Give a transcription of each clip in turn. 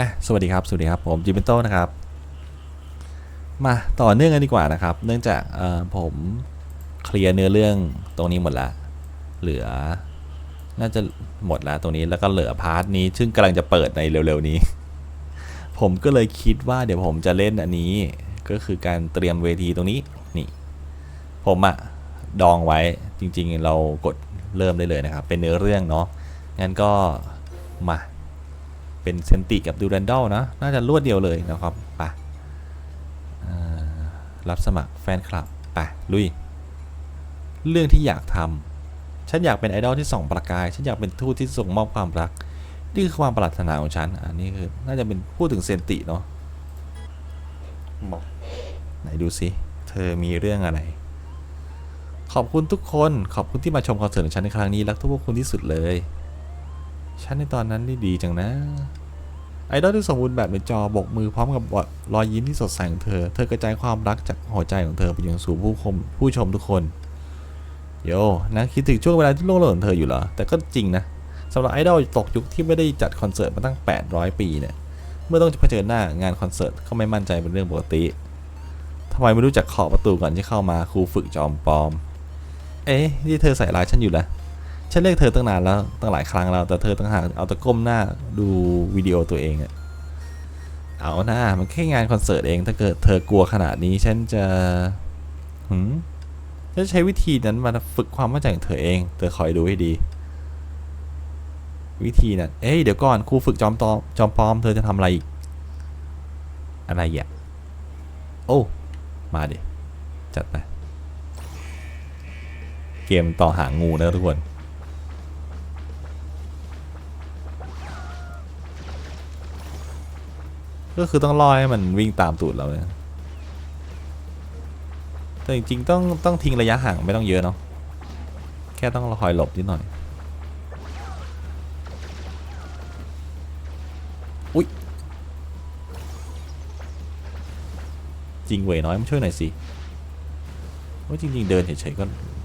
นะสวัสดีครับ สวัสดีครับ ผมจิมเปนโต้นะครับ มาต่อเนื่องกันดีกว่านะครับ เนื่องจากผมเคลียร์เนื้อเรื่องตรงนี้หมดละ เหลือ น่าจะหมดแล้วตรงนี้แล้วก็เหลือพาร์ทนี้ ซึ่งกำลังจะเปิดในเร็วๆนี้ ผมก็เลยคิดว่าเดี๋ยวผมจะเล่นอันนี้ ก็คือการเตรียมเวทีตรงนี้ นี่ ผมอะดองไว้จริง ๆ เรากดเริ่มได้เลยนะครับ เป็นเนื้อเรื่องเนาะ งั้นก็มา เป็นเซนติกับดูรันดอลนะ น่าจะรวดเดียวเลยนะครับไปอ่ารับสมัครแฟนคลับไปลุย เรื่องที่อยากทำฉันอยากเป็นไอดอลที่ส่องประกาย ฉันอยากเป็นทูตที่ส่งมอบความรัก นี่คือความปรารถนาของฉัน อันนี้คือน่าจะเป็นพูดถึงเซนติเนาะมาไหนดูสิ เธอมีเรื่องอะไร ขอบคุณทุกคน ขอบคุณที่มาชมคอนเสิร์ตของฉันในครั้งนี้ รักทุกคนที่สุดเลย ฉันในตอนนั้นนี่ดีจังนะ ไอดอลที่สมบูรณ์แบบในจอบกมือพร้อมกับรอยยิ้มที่สดใสของเธอ เธอกระจายความรักจากหัวใจของเธอไปยังสู่ผู้ชมผู้ชมทุกคน โยนะคิดถึงช่วงเวลาที่โลกโลกของเธออยู่เหรอ แต่ก็จริงนะสำหรับไอดอลตกยุคที่ไม่ได้จัดคอนเสิร์ตมาตั้ง 800 ปีเนี่ย เมื่อต้องเผชิญหน้างานคอนเสิร์ตเขาไม่มั่นใจเป็นเรื่องปกติทำไมไม่รู้จักเคาะประตูก่อนที่เข้ามาครูฝึกจอมปลอม เอ๊ะนี่เธอใส่ร้ายฉันอยู่เหรอ ฉันเรียกเธอตั้งนานแล้วตั้งหลายครั้งแล้วแต่เธอตั้งหากเอาตะก้มหน้าดูวิดีโอตัวเองอะเอาหน้ามันแค่งานคอนเสิร์ตเองถ้าเกิดเธอกลัวขนาดนี้ฉันจะหืมฉันจะใช้วิธีนั้นมาฝึกความมั่นใจของเธอเอง เธอคอยดูให้ดี วิธีนั้นเอ้ยเดี๋ยวก่อนครูฝึกจอมตอจอมปลอมเธอจะทำอะไรอีกอะไรอะโอ้มาดิจัดไปเกมต่อหางงูนะทุกคน ก็คือต้องรอให้มันวิ่งตามตูดเราเนี่ยแต่จริงๆต้องต้องทิ้งระยะห่างไม่ต้องเยอะเนาะแค่ต้องคอยหลบนิดหน่อยอุ๊ยจริงเวยน้อยมาช่วยหน่อยสิว่าจริงๆเดินเฉยๆก็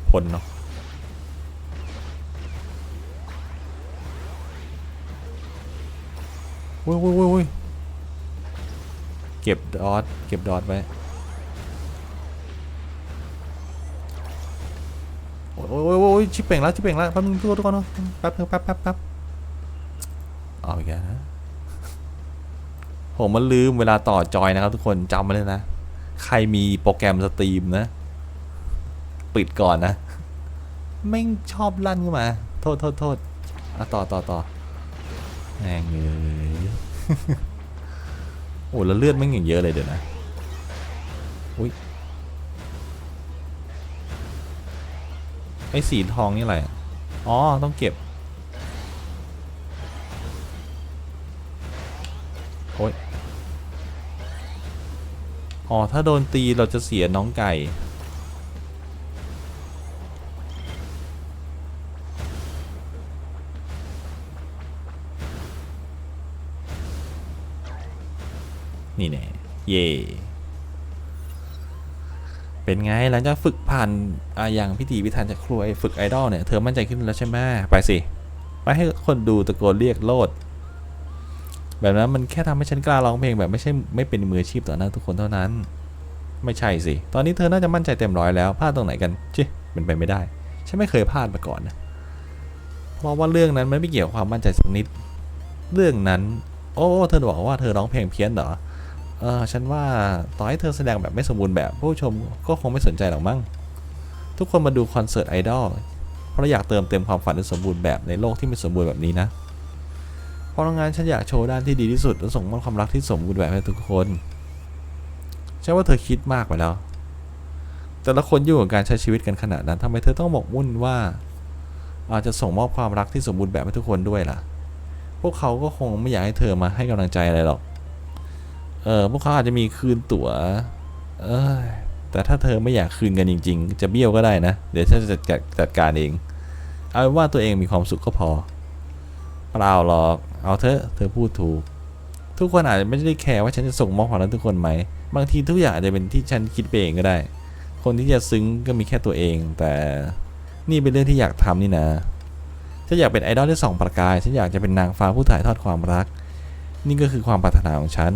พ้นเนาะวุ้ยวุ้ยวุ้ยวุ้ย เก็บดอทเก็บดอทไว้โอ้ยโอ้ยโอ้ยชิบเป่งแล้วชิบเป่งแล้วแป๊บนึงทุกคนทุกคนเนอะแป๊บนึงแป๊บแป๊บแป๊บเอาอีกแล้วนะผมมันลืมเวลาต่อจอยนะครับทุกคนจำไว้เลยนะ ใครมีโปรแกรมสตรีมนะ ปิดก่อนนะไม่ชอบลั่นขึ้นมา โทษโทษโทษอะต่อต่อต่อแม่งเอ้ย โอ้แล้วเลือดไม่งอย่างเยอะเลยเดี๋ยวนะอุ้ยไอ้สีทองนี่อะไรอ๋อต้องเก็บโอ้ยอ๋อถ้าโดนตีเราจะเสียน้องไก่ เย่เป็นไงหลังจากฝึกผ่านอย่างพิธีพิธันจากครูไอฝึกไอดอลเนี่ย เธอมั่นใจขึ้นแล้วใช่ไหมไปสิ ไปให้คนดูตะโกนเรียกโลด แบบนั้นมันแค่ทำให้ฉันกล้าร้องเพลงแบบไม่ใช่ไม่เป็นมืออาชีพต่อหน้าทุกคนเท่านั้น ไม่ใช่สิ ตอนนี้เธอน่าจะมั่นใจเต็มร้อยแล้วพลาดตรงไหนกันชิเป็นไปไม่ได้ ฉันไม่เคยพลาดมาก่อนนะเพราะว่าเรื่องนั้นมันไม่เกี่ยวกับความมั่นใจสักนิด เรื่องนั้น โอ้ เธอบอกว่าเธอร้องเพลงเพี้ยนเหรอ เออฉันว่าต่อให้เธอแสดงแบบไม่สมบูรณ์แบบผู้ชมก็คงไม่สนใจหรอกมั้งทุกคนมาดูคอนเสิร์ตไอดอลเพราะอยากเติมเต็มความฝันที่สมบูรณ์แบบในโลกที่ไม่สมบูรณ์แบบนี้นะเพราะงั้นฉันอยากโชว์ด้านที่ดีที่สุดและส่งมอบความรักที่สมบูรณ์แบบให้ทุกคนฉันว่าเธอคิดมากไปแล้ว แต่ละคนอยู่กับการใช้ชีวิตกันขนาดนั้นทำไมเธอต้องหมกมุ่นว่า อาจจะส่งมอบความรักที่สมบูรณ์แบบให้ทุกคนด้วยล่ะ พวกเขาก็คงไม่อยากให้เธอมาให้กำลังใจอะไรหรอก เออพวกเขาอาจจะมีคืนตั๋ว เออแต่ถ้าเธอไม่อยากคืนกันจริง ๆ จะเบี้ยวก็ได้นะ เดี๋ยวฉันจะจัดการจัดการเอง เอาว่าตัวเองมีความสุขก็พอ เปล่าหรอก เอาเถอะเธอพูดถูก ทุกคนอาจจะไม่ได้แคร์ว่าฉันจะส่งมอบความรักทุกคนไหม บางทีทุกอย่างอาจจะเป็นที่ฉันคิดไปเองก็ได้ คนที่จะซึ้งก็มีแค่ตัวเอง แต่นี่เป็นเรื่องที่อยากทำนี่นะ ฉันอยากเป็นไอดอลที่ส่องประกาย ฉันอยากจะเป็นนางฟ้าผู้ถ่ายทอดความรัก นี่ก็คือความปรารถนาของฉัน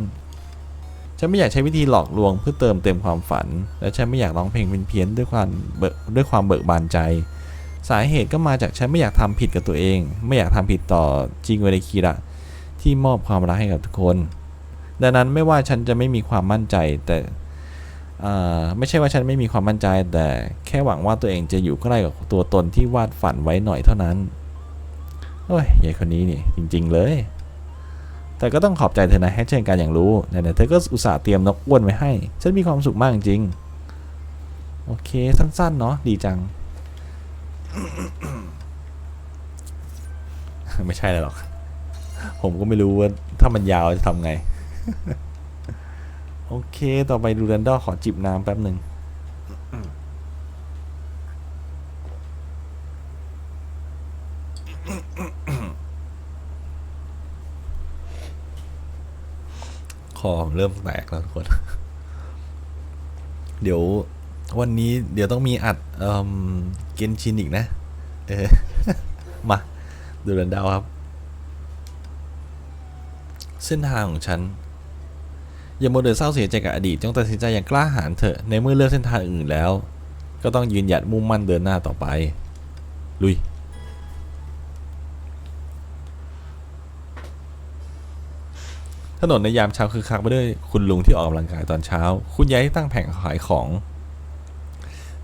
ฉันไม่อยากใช้วิธีหลอกลวงเพื่อเติมเต็มความฝัน และฉันไม่อยากร้องเพลงเป็นเพี้ยนด้วยความเบิกด้วยความเบิกบานใจ สาเหตุก็มาจากฉันไม่อยากทำผิดกับตัวเอง ไม่อยากทำผิดต่อจิงเวเดคิระที่มอบความรักให้กับทุกคน ดังนั้นไม่ว่าฉันจะไม่มีความมั่นใจแต่ไม่ใช่ว่าฉันไม่มีความมั่นใจ แต่แค่หวังว่าตัวเองจะอยู่ใกล้กับตัวตนที่วาดฝันไว้หน่อยเท่านั้น โอ้ยยายคนนี้นี่จริง ๆ เลย แต่ก็ต้องขอบใจเธอนะให้เช่นกันอย่างรู้ไหนๆเธอก็อุตส่าห์เตรียมนกอ้วนไว้ให้ ฉันมีความสุขมากจริง โอเคสั้นๆเนาะดีจัง ไม่ใช่เลยหรอก ผมก็ไม่รู้ว่าถ้ามันยาวจะทำไง โอเค ต่อไปดูแรนดอขอจิบน้ำแป๊บหนึ่ง ผมเริ่มแตกแล้วทุกคน เดี๋ยววันนี้เดี๋ยวต้องมีอัดเอ่มเกนชินอีกนะ เออ มาดูแรนดาวครับ เส้นทางของฉัน อย่ามัวแต่เศร้าเสียใจกับอดีตจงตัดสินใจอย่างกล้าหาญเถอะในเมื่อเลือกเส้นทางอื่นแล้ว ก็ต้องยืนหยัดมุ่งมั่นเดินหน้าต่อไป ลุย ถนนในยามเช้าคือคักไปด้วยคุณลุงที่ออกกำลังกายตอนเช้า คุณยายที่ตั้งแผงขายของ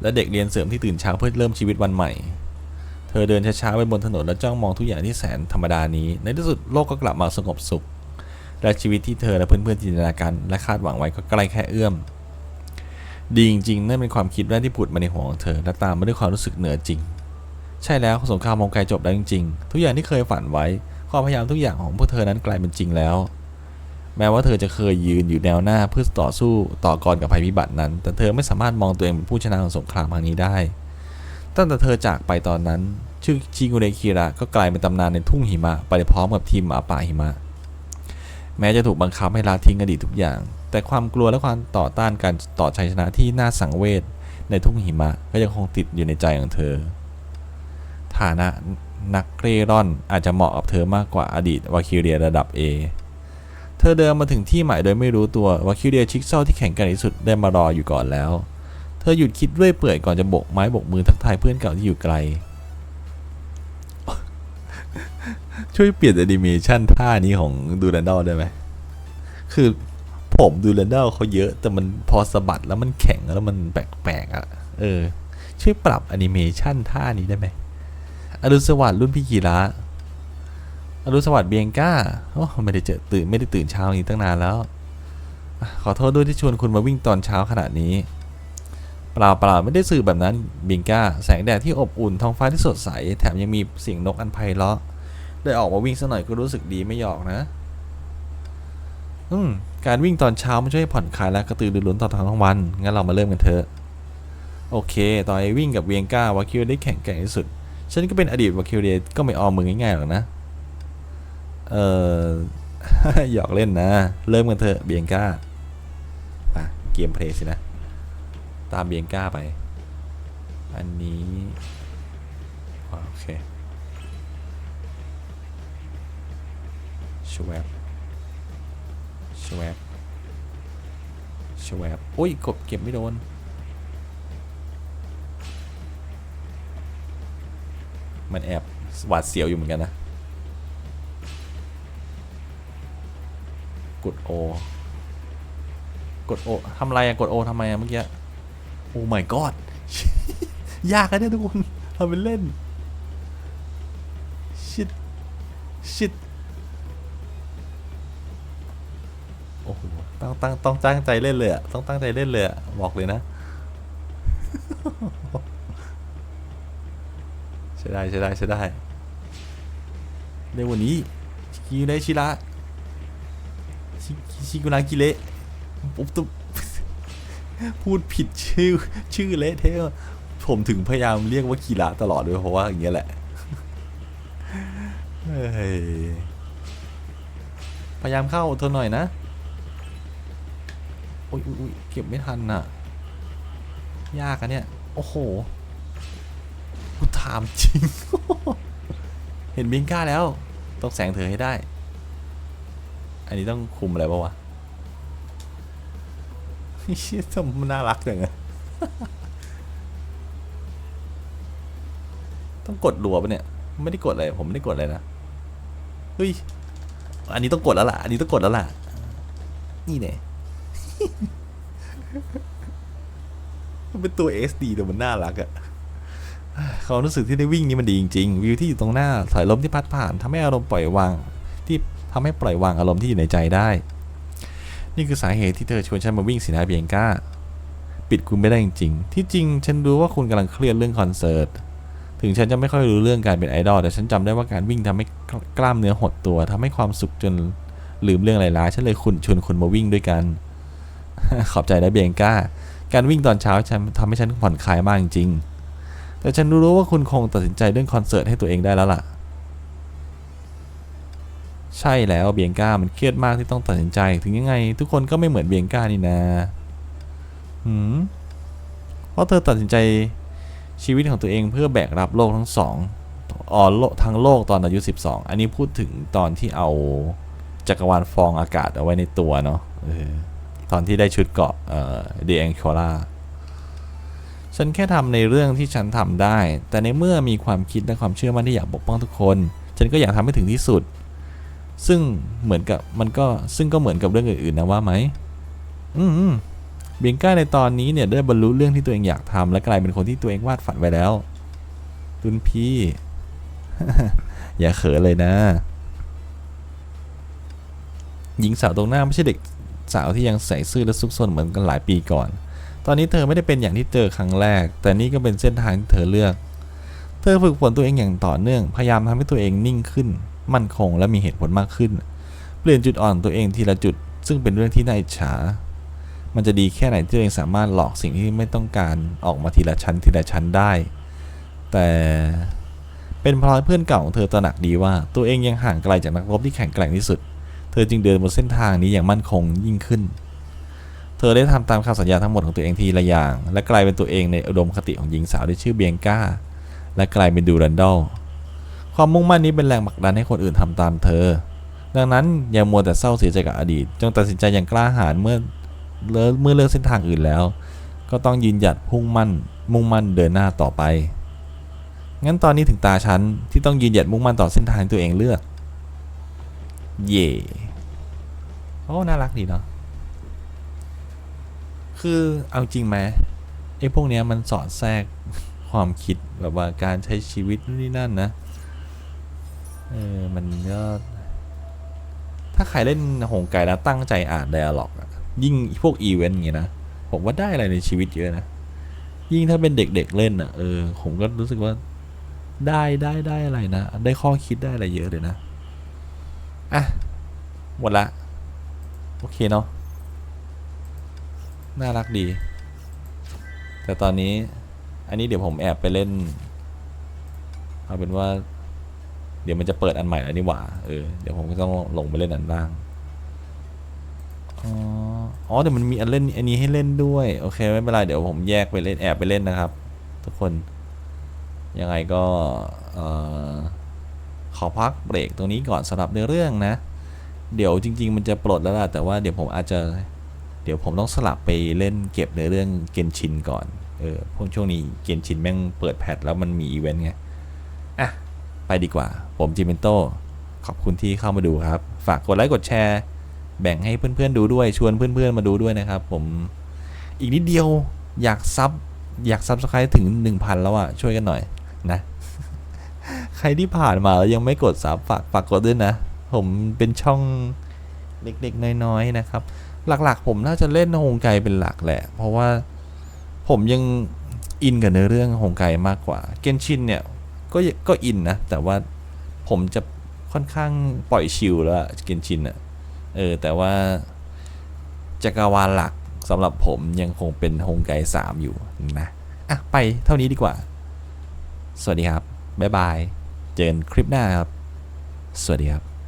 และเด็กเรียนเสริมที่ตื่นเช้าเพื่อเริ่มชีวิตวันใหม่ เธอเดินช้าๆไปบนถนนและจ้องมองทุกอย่างที่แสนธรรมดานี้ ในที่สุดโลกก็กลับมาสงบสุข และชีวิตที่เธอและเพื่อนๆจินตนาการและคาดหวังไว้ก็ใกล้แค่เอื้อม ดีจริงๆนั่นเป็นความคิดแรกที่ผุดมาในหัวของเธอและตามมาด้วยความรู้สึกเหนือจริง ใช่แล้วสงครามมองไกลจบแล้วจริง ๆ ทุกอย่างที่เคยฝันไว้ความพยายามทุกอย่างของพวกเธอนั้นกลายเป็นจริงแล้ว แม้ว่าเธอจะเคยยืนอยู่แนวหน้าเพื่อต่อสู้ต่อกรกับภัยพิบัตินั้น แต่เธอไม่สามารถมองตัวเองเป็นผู้ชนะของสงครามครั้งนี้ได้ ตั้งแต่เธอจากไปตอนนั้น ชื่อชิงุเรคิระก็กลายเป็นตำนานในทุ่งหิมะ ไปพร้อมกับทีมหมาป่าหิมะ แม้จะถูกบังคับให้ละทิ้งอดีตทุกอย่าง แต่ความกลัวและความต่อต้านการต่อชัยชนะที่น่าสังเวชในทุ่งหิมะก็ยังคงติดอยู่ในใจของเธอ ฐานะนักเร่ร่อนอาจจะเหมาะกับเธอมากกว่าอดีตวาคิเรียระดับ A เธอเดินมาถึงที่หมายโดยไม่รู้ตัวว่าคิวเรียชิกเซลที่แข็งแกร่งที่สุดได้มารออยู่ก่อนแล้ว เธอหยุดคิดเรื่อยเปื่อยก่อนจะโบกไม้โบกมือทักทายเพื่อนเก่าที่อยู่ไกล ช่วยเปลี่ยนแอนิเมชันท่านี้ของดูแลนดอลได้ไหม คือผมดูแลนดอลเขาเยอะ แต่มันพอสะบัดแล้วมันแข็งแล้วมันแปลกๆอะ เออ ช่วยปรับแอนิเมชันท่านี้ได้ไหมอรุณสวัสดิ์รุ่นพี่กีฬา อรุณสวัสดิ์เบียงก้าโอ้ไม่ได้เจอตื่นไม่ได้ตื่นเช้านี้ตั้งนานแล้ว ขอโทษด้วยที่ชวนคุณมาวิ่งตอนเช้าขนาดนี้ เปล่าเปล่าไม่ได้สื่อแบบนั้นเบียงก้า แสงแดดที่อบอุ่นท้องฟ้าที่สดใส แถมยังมีเสียงนกอันไพเราะ ได้ออกมาวิ่งสักหน่อยก็รู้สึกดีไม่หยอกนะ อืมการวิ่งตอนเช้ามันช่วยให้ผ่อนคลายและกระตือรือร้นต่อทั้งวัน งั้นเรามาเริ่มกันเถอะ โอเค ตอนไอ้วิ่งกับเวียงก้าวาคิวได้แข่งแกร่งที่สุด ฉันก็เป็นอดีตวาคิวเดก็ไม่ออมมือง่ายๆหรอกนะ เออหยอกเล่นนะ เริ่มกันเถอะเบียงก้าไปเกมเพลย์สินะ ตามเบียงก้าไป อันนี้โอเคชวบชวบชวบโอ้ยกดเก็บไม่โดนมันแอบหวาดเสียวอยู่เหมือนกันนะ กดโอกดโอทำไรอะกดโอทำไมอะเมื่อกี้โอ้ my god ยากอะเนี่ยทุกคนทำเป็นเล่นชิดชิดโอ้โหต้องตั้งต้องตั้งใจเล่นเลยอะต้องตั้งใจเล่นเลยอะบอกเลยนะใช่ได้ใช่ได้ใช่ได้ในวันนี้ชิกิเนะชิระ ชิกุระกิเละปุ๊บตุ๊บพูดผิดชื่อชื่อเละเทะผมถึงพยายามเรียกว่ากีระตลอดด้วยเพราะว่าอย่างเงี้ยแหละพยายามเข้าอดทนหน่อยนะโอ้ยอุ๊ยอุ๊ยเก็บไม่ทันน่ะ ยากอะเนี่ย โอ้โห กูถามจริง เห็นบิงก้าแล้ว ต้องแสงเธอให้ได้ อันนี้ต้องคุมอะไรปะวะเชี่ยทำมันน่ารักจังอะต้องกดรัวปะเนี่ย ไม่ได้กดอะไร ผมไม่ได้กดอะไรนะ เฮ้ย อันนี้ต้องกดแล้วล่ะ อันนี้ต้องกดแล้วล่ะ นี่เนี่ยมันเป็นตัว SD แต่มันน่ารักอะความรู้สึกที่ได้วิ่งนี่มันดีจริงๆ วิวที่อยู่ตรงหน้า สายลมที่พัดผ่านทำให้อารมณ์ปล่อยวาง ที่ทำให้ปล่อยวางอารมณ์ที่อยู่ในใจได้ นี่คือสาเหตุที่เธอชวนฉันมาวิ่งสินะเบียงก้า ปิดคุณไม่ได้จริงๆ ที่จริงฉันรู้ว่าคุณกำลังเครียดเรื่องคอนเสิร์ต ถึงฉันจะไม่ค่อยรู้เรื่องการเป็นไอดอล แต่ฉันจำได้ว่าการวิ่งทำให้กล้ามเนื้อหดตัวทำให้ความสุขจนลืมเรื่องหลาฉันเลยคุณชวนคุณมาวิ่งด้วยกัน ขอบใจนะเบียงก้า การวิ่งตอนเช้าฉันทำให้ฉันผ่อนคลายมากจริงแต่ฉันรู้ว่าคุณคงตัดสินใจเรื่องคอนเสิร์ตให้ตัวเองได้แล้วล่ะ ใช่แล้วเบียงก้ามันเครียดมากที่ต้องตัดสินใจ ถึงยังไง ทุกคนก็ไม่เหมือนเบียงก้านี่นะหืมเพราะเธอตัดสินใจชีวิตของตัวเองเพื่อแบกรับโลกทั้งสองอ๋อโลกทั้งโลกตอนอายุ 12 อันนี้พูดถึงตอนที่เอาจักรวาลฟองอากาศเอาไว้ในตัวเนาะออตอนที่ได้ชุดเกาะเอ่อเดแองโคลาฉันแค่ทำในเรื่องที่ฉันทำได้ แต่ในเมื่อมีความคิดและความเชื่อมั่นที่อยากปกป้องทุกคน ฉันก็อยากทำให้ถึงที่สุด ซึ่งเหมือนกับมันก็ซึ่งก็เหมือนกับเรื่องอื่นๆนะว่าไหมอืมอืมเบียงก้าในตอนนี้เนี่ยได้บรรลุเรื่องที่ตัวเองอยากทำและกลายเป็นคนที่ตัวเองวาดฝันไว้แล้วรุ่นพี่ อย่าเขินเลยนะ หญิงสาวตรงหน้าไม่ใช่เด็กสาวที่ยังใส่ซื่อและซุกซนเหมือนกันหลายปีก่อน ตอนนี้เธอไม่ได้เป็นอย่างที่เจอครั้งแรก แต่นี่ก็เป็นเส้นทางที่เธอเลือก เธอฝึกฝนตัวเองอย่างต่อเนื่อง พยายามทำให้ตัวเองนิ่งขึ้น มั่นคงและมีเหตุผลมากขึ้น เปลี่ยนจุดอ่อนตัวเองทีละจุด ซึ่งเป็นเรื่องที่น่าอิจฉา มันจะดีแค่ไหนที่ตัวเองสามารถหลอกสิ่งที่ไม่ต้องการออกมาทีละชั้นทีละชั้นได้ แต่เป็นเพราะเพื่อนเก่าของเธอตระหนักดีว่าตัวเองยังห่างไกลจากนักรบที่แข็งแกร่งที่สุด เธอจึงเดินบนเส้นทางนี้อย่างมั่นคงยิ่งขึ้น เธอได้ทำตามคำสัญญาทั้งหมดของตัวเองทีละอย่าง และกลายเป็นตัวเองในอุดมคติของหญิงสาวที่ชื่อเบียงก้า และกลายเป็นดูรันดอล ความมุ่งมั่นนี้เป็นแรงผลักดันให้คนอื่นทำตามเธอ ดังนั้นอย่ามัวแต่เศร้าเสียใจกับอดีต จงตัดสินใจอย่างกล้าหาญเมื่อเลิกเมื่อเลือกเส้นทางอื่นแล้ว ก็ต้องยืนหยัดพุ่งมั่น มุ่งมั่นเดินหน้าต่อไป งั้นตอนนี้ถึงตาฉันที่ต้องยืนหยัดมุ่งมั่นต่อเส้นทางที่ตัวเองเลือก เย่โอ้น่ารักดีเนาะคือเอาจริงไหมไอ้พวกเนี้ยมันสอดแทรกความคิดแบบว่าการใช้ชีวิตนู่นนี่นั่นนะ เออมันก็ถ้าใครเล่นหงไก่แล้วตั้งใจอ่านไดอะล็อกยิ่งพวกอีเวนต์อย่างเงี้ยนะผมว่าได้อะไรในชีวิตเยอะนะ ยิ่งถ้าเป็นเด็กๆเล่นอะเออผมก็รู้สึกว่าได้ได้ได้อะไรนะ ได้ข้อคิดได้อะไรเยอะเลยนะ อะ หมดละ โอเคเนาะน่ารักดี แต่ตอนนี้ อันนี้เดี๋ยวผมแอบไปเล่น เอาเป็นว่า เดี๋ยวมันจะเปิดอันใหม่แล้วนี่หว่า เออ เดี๋ยวผมก็ต้องลงไปเล่นอันล่าง อ๋อ อ๋อเดี๋ยวมันมีอันเล่นอันนี้ให้เล่นด้วย โอเคไม่เป็นไร เดี๋ยวผมแยกไปเล่นแอบไปเล่นนะครับ ทุกคน ยังไงก็เอ่อขอพักเบรกตรงนี้ก่อนสำหรับเนื้อเรื่องนะ เดี๋ยวจริง ๆ มันจะปลดแล้วล่ะ แต่ว่าเดี๋ยวผมอาจจะ เดี๋ยวผมต้องสลับไปเล่นเก็บในเรื่องเกนชินก่อน เออพวกช่วงนี้เกนชินแม่งเปิดแพทแล้วมันมีอีเวนต์ไง อะ ไปดีกว่า ผมจิมเมนโตขอบคุณที่เข้ามาดูครับ ฝากกดไลค์กดแชร์ แบ่งให้เพื่อนๆดูด้วย ชวนเพื่อนๆมาดูด้วยนะครับ ผม อีกนิดเดียวอยากซับอยากซับสไครต์ถึง 1,000 แล้วอะ ช่วยกันหน่อยนะ ใครที่ผ่านมาแล้วยังไม่กดซับฝากฝากกดด้วยนะ ผมเป็นช่องเล็กๆ น้อยๆนะครับ หลักๆ ผมน่าจะเล่นโฮงไกเป็นหลักแหละ เพราะว่าผมยังอินกับเนื้อเรื่องโฮงไกมากกว่า เกนชินเนี่ย ก็ก็อินนะ แต่ว่าผมจะค่อนข้างปล่อยชิลแล้วกินชินอะเออ แต่ว่าจักรวาลหลักสำหรับผมยังคงเป็นฮงไกสามอยู่นะ อะ ไปเท่านี้ดีกว่า สวัสดีครับ บ๊ายบาย เจอกันคลิปหน้าครับ สวัสดีครับ